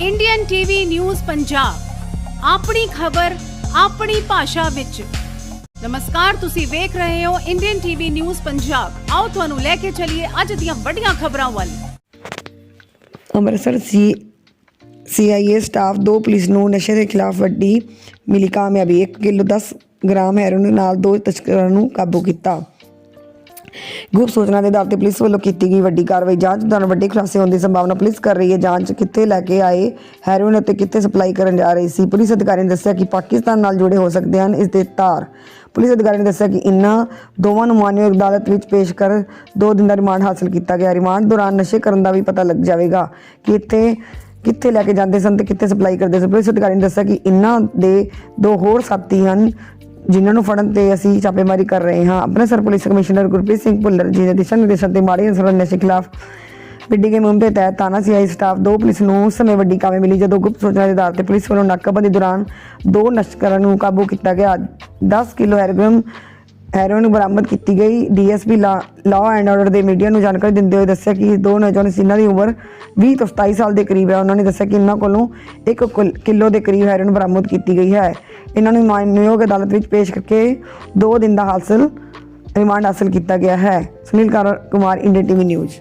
Indian TV news Punjab ਆਪਣੀ ਖਬਰ, ਆਪਣੀ ਭਾਸ਼ਾ ਵਿੱਚ। ਨਮਸਕਾਰ, ਤੁਸੀਂ ਵੇਖ ਰਹੇ ਹੋ ਇੰਡੀਅਨ ਟੀਵੀ ਨਿਊਜ਼ ਪੰਜਾਬ ਆਓ ਤੁਹਾਨੂੰ ਲੈ ਕੇ ਚੱਲੀਏ ਅੱਜ ਦੀਆਂ ਵੱਡੀਆਂ ਖਬਰਾਂ ਵੱਲ। ਅੰਮ੍ਰਿਤਸਰ ਸੀ ਸੀਆਈਏ ਸਟਾਫ ਦੋ ਪੁਲਿਸ ਨੂੰ ਨਸ਼ੇ ਦੇ ਖਿਲਾਫ ਵੱਡੀ ਮਿਲੀ ਕਾਮਯਾਬੀ 1 ਕਿਲੋ 10 ਗ੍ਰਾਮ ਹੈਰੋਇਨ ਨਾਲ ਦੋ ਤਸਕਰਾਂ ਨੂੰ ਕਾਬੂ ਕੀਤਾ। ਗੁਪਤ ਸੂਚਨਾ ਦੇ ਆਧਾਰ ਤੇ ਪੁਲਿਸ ਵੱਲੋਂ ਕੀਤੀ ਗਈ ਵੱਡੀ ਕਾਰਵਾਈ ਜਾਂਚ ਦੌਰਾਨ ਵੱਡੇ ਖੁਲਾਸੇ ਹੋਣ ਦੀ ਸੰਭਾਵਨਾ ਪੁਲਿਸ ਕਰ ਰਹੀ ਹੈ। ਜਾਂਚ ਕਿੱਥੇ ਲੈ ਕੇ ਆਏ, ਹੈਰੋਇਨ ਅਤੇ ਕਿੱਥੇ ਸਪਲਾਈ ਕਰਨ ਜਾ ਰਹੀ ਸੀ? ਪੁਲਿਸ ਅਧਿਕਾਰੀ ਨੇ ਦੱਸਿਆ ਕਿ ਪਾਕਿਸਤਾਨ ਨਾਲ ਜੁੜੇ ਹੋ ਸਕਦੇ ਹਨ। ਇਸ ਦੇ ਤਾਰ ਪੁਲਿਸ ਅਧਿਕਾਰੀ ਨੇ ਦੱਸਿਆ ਕਿ ਇਨ੍ਹਾਂ ਦੋਵਾਂ ਨੂੰ ਮਾਨਯੋਗ ਅਦਾਲਤ ਵਿੱਚ ਪੇਸ਼ ਕਰ ਦੋ ਦਿਨ ਦਾ ਰਿਮਾਂਡ ਹਾਸਲ ਕੀਤਾ ਗਿਆ। ਰਿਮਾਂਡ ਦੌਰਾਨ ਨਸ਼ੇ ਕਰਨ ਦਾ ਵੀ ਪਤਾ ਲੱਗ ਜਾਵੇਗਾ ਕਿ ਇੱਥੇ ਕਿੱਥੇ ਲੈ ਕੇ ਜਾਂਦੇ ਸਨ ਤੇ ਕਿੱਥੇ ਸਪਲਾਈ ਕਰਦੇ ਸਨ। ਪੁਲਿਸ ਅਧਿਕਾਰੀ ਨੇ ਦੱਸਿਆ ਕਿ ਇਨ੍ਹਾਂ ਦੇ ਦੋ ਹੋਰ ਸਾਥੀ ਹਨ ਜਿਨ੍ਹਾਂ ਨੂੰ ਫੜਨ ਤੇ ਅਸੀਂ ਛਾਪੇਮਾਰੀ ਕਰ ਰਹੇ ਹਾਂ। ਅੰਮ੍ਰਿਤਸਰ ਪੁਲਿਸ ਕਮਿਸ਼ਨਰ ਗੁਰਪ੍ਰੀਤ ਸਿੰਘ ਭੁੱਲਰ ਜੀ ਦੇ ਦਿਸ਼ਾ ਨਿਰਦੇਸ਼ਾਂ ਤੇ ਮਾੜੇ ਅਨਸਰਾਂ ਨਸ਼ੇ ਖਿਲਾਫ ਵਿੱਢੀ ਗਈ ਮੁਹਿੰਮ ਦੇ ਤਹਿਤ ਥਾਣਾ ਸੀਆਈ ਸਟਾਫ ਦੋ ਪੁਲਿਸ ਨੂੰ ਉਸ ਸਮੇਂ ਵੱਡੀ ਕਾਮਯਾਬੀ ਮਿਲੀ, ਜਦੋਂ ਗੁਪਤ ਸੂਚਨਾ ਦੇ ਆਧਾਰ ਤੇ ਪੁਲਿਸ ਵੱਲੋਂ ਨਾਕਾਬੰਦੀ ਦੌਰਾਨ ਦੋ ਨਸ਼ਕਰਾਂ ਨੂੰ ਕਾਬੂ ਕੀਤਾ ਗਿਆ। 10 ਕਿਲੋ ਹੈਰੋਇਨ ਹੈਰੋਇਨ ਬਰਾਮਦ ਕੀਤੀ ਗਈ। ਡੀਐਸਪੀ ਲਾਅ ਐਂਡ ਆਰਡਰ ਦੇ ਮੀਡੀਆ ਨੂੰ ਜਾਣਕਾਰੀ ਦਿੰਦੇ ਹੋਏ ਦੱਸਿਆ ਕਿ ਦੋ ਨੌਜਵਾਨ ਜਿਨ੍ਹਾਂ ਦੀ ਉਮਰ 20 ਤੋਂ 27 ਸਾਲ ਦੇ ਕਰੀਬ ਹੈ, ਉਹਨਾਂ ਨੇ ਦੱਸਿਆ ਕਿ ਇਹਨਾਂ ਕੋਲੋਂ 1 ਕਿਲੋ ਦੇ ਕਰੀਬ ਹੈਰੋਇਨ ਬਰਾਮਦ ਕੀਤੀ ਗਈ ਹੈ। ਇਹਨਾਂ ਨੂੰ ਮਾਨਯੋਗ ਅਦਾਲਤ ਵਿੱਚ ਪੇਸ਼ ਕਰਕੇ 2 ਦਿਨ ਦਾ ਹਾਸਲ, ਰਿਮਾਂਡ ਹਾਸਲ ਕੀਤਾ ਗਿਆ ਹੈ। Sunil Kumar Indian TV news.